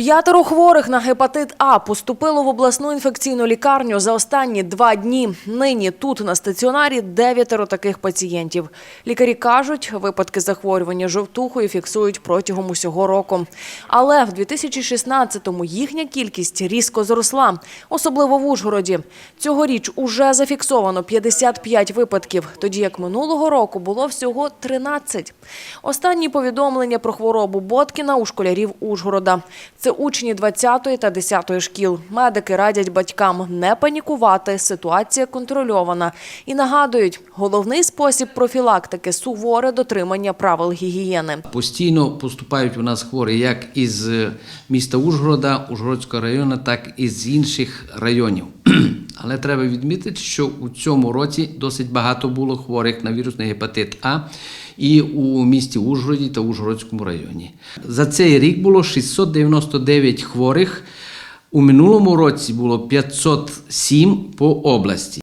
П'ятеро хворих на гепатит А поступило в обласну інфекційну лікарню за останні два дні. Нині тут на стаціонарі дев'ятеро таких пацієнтів. Лікарі кажуть, випадки захворювання жовтухою фіксують протягом усього року. Але в 2016-му їхня кількість різко зросла, особливо в Ужгороді. Цьогоріч уже зафіксовано 55 випадків, тоді як минулого року було всього 13. Останні повідомлення про хворобу Боткіна у школярів Ужгорода. Це учні 20 та 10 шкіл. Медики радять батькам не панікувати, ситуація контрольована. І нагадують, головний спосіб профілактики – суворе дотримання правил гігієни. Постійно поступають у нас хворі як із е, міста Ужгорода, Ужгородського району, так і з інших районів. Але треба відмітити, що у цьому році досить багато було хворих на вірусний гепатит А і у місті Ужгороді та Ужгородському районі. За цей рік було 699 хворих. У минулому році було 507 по області.